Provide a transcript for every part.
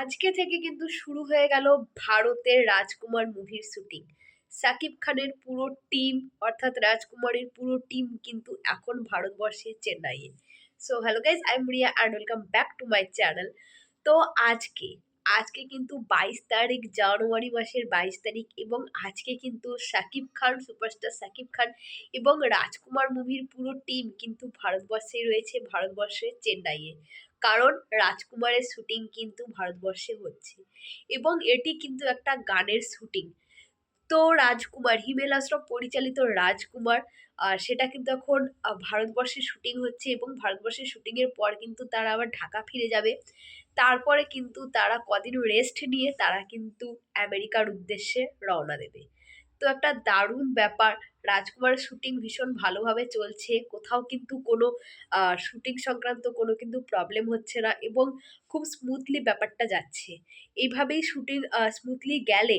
আজকে থেকে কিন্তু শুরু হয়ে গেল ভারতের রাজকুমার মুভির শুটিং। সাকিব খানের পুরো টিম অর্থাৎ রাজকুমারের পুরো টিম কিন্তু এখন ভারতবর্ষে চেন্নাইয়ে। So hello guys I am Riya and welcome back to my channel তো আজকে আজকে কিন্তু বাইশ তারিখ, জানুয়ারি মাসের বাইশ তারিখ এবং আজকে কিন্তু সাকিব খান, সুপারস্টার সাকিব খান এবং রাজকুমার মুভির পুরো টিম কিন্তু ভারতবর্ষে রয়েছে ভারতবর্ষের চেন্নাইয়ে। কারণ রাজকুমারের শুটিং কিন্তু ভারতবর্ষে হচ্ছে এবং এটি কিন্তু একটা গানের শুটিং তো রাজকুমার হিমেল আশ্রম পরিচালিত রাজকুমার আর সেটা কিন্তু এখন ভারতবর্ষে শুটিং হচ্ছে এবং ভারতবর্ষে শুটিংয়ের পর কিন্তু তারা আবার ঢাকা ফিরে যাবে। তারপরে কিন্তু তারা কদিন রেস্ট নিয়ে তারা কিন্তু আমেরিকার উদ্দেশ্যে রওনা দেবে। তো একটা দারুণ ব্যাপার। রাজকুমারের শুটিং ভীষণ ভালোভাবে চলছে। কোথাও কিন্তু কোনো শুটিং সংক্রান্ত কোনো কিন্তু প্রবলেম হচ্ছে না এবং খুব স্মুথলি ব্যাপারটা যাচ্ছে। এইভাবেই শুটিং স্মুথলি গেলে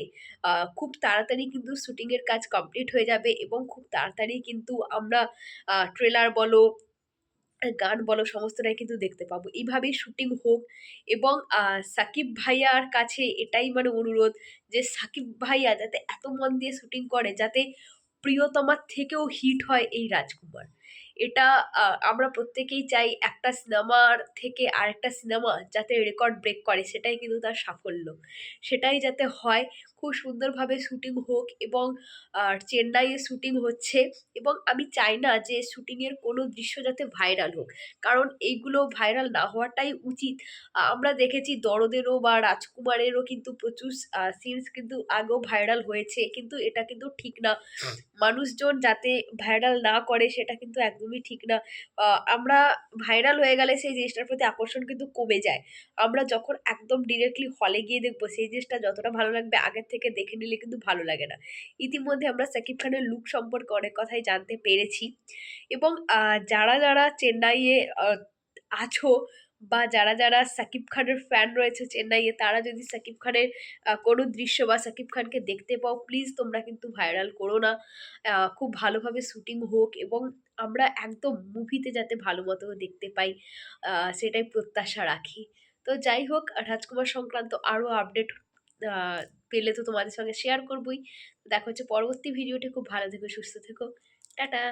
খুব তাড়াতাড়ি কিন্তু শুটিংয়ের কাজ কমপ্লিট হয়ে যাবে এবং খুব তাড়াতাড়ি কিন্তু আমরা ট্রেলার বলো গান বলো, সমস্তটাই কিন্তু দেখতে পাবো। এইভাবেই শুটিং হোক এবং সাকিব ভাইয়ার কাছে এটাই মানে অনুরোধ যে, সাকিব ভাইয়া যাতে এত মন দিয়ে শুটিং করে যাতে প্রিয়তমার থেকেও হিট হয় এই রাজকুমার। এটা আমরা প্রত্যেকেই চাই একটা সিনেমার থেকে আরেকটা সিনেমা যাতে রেকর্ড ব্রেক করে সেটাই কিন্তু তার সাফল্য। সেটাই যাতে হয় খুব সুন্দরভাবে শুটিং হোক এবং চেন্নাইয়ে শুটিং হচ্ছে এবং আমি চাই না যে শুটিংয়ের কোনো দৃশ্য যাতে ভাইরাল হোক। কারণ এইগুলো ভাইরাল না হওয়াটাই উচিত। আমরা দেখেছি দরদেরও বা রাজকুমারেরও কিন্তু প্রচুর সিনস কিন্তু আগেও ভাইরাল হয়েছে কিন্তু এটা কিন্তু ঠিক না। মানুষজন যাতে ভাইরাল না করে সেটা কিন্তু একদমই ঠিক না। আমরা ভাইরাল হয়ে গেলে সেই জিনিসটার প্রতি আকর্ষণ কিন্তু কমে যায়। আমরা যখন একদম ডিরেক্টলি হলে গিয়ে দেখব, সেই জিনিসটা যতটা ভালো লাগবে আগের থেকে দেখে নিলে কিন্তু ভালো লাগে না। ইতিমধ্যে আমরা সাকিব খানের লুক সম্পর্কে অনেক কথাই জানতে পেরেছি। এবং যারা যারা চেন্নাইয়ে আছো বা যারা যারা সাকিব খানের ফ্যান রয়েছে চেন্নাইয়ে, তারা যদি সাকিব খানের কোনো দৃশ্য বা সাকিব খানকে দেখতে পাও প্লিজ তোমরা কিন্তু ভাইরাল করো না। খুব ভালোভাবে শুটিং হোক এবং আমরা একদম মুভিতে যাতে ভালো মতো দেখতে পাই সেটাই প্রত্যাশা রাখি। তো যাই হোক, রাজকুমার সংক্রান্ত আরও আপডেট পেলে তো তোমাদের সঙ্গে শেয়ার করবই। দেখা হচ্ছে পরবর্তী ভিডিওটি খুব ভালো থেকো, সুস্থ থেকো। টাটা!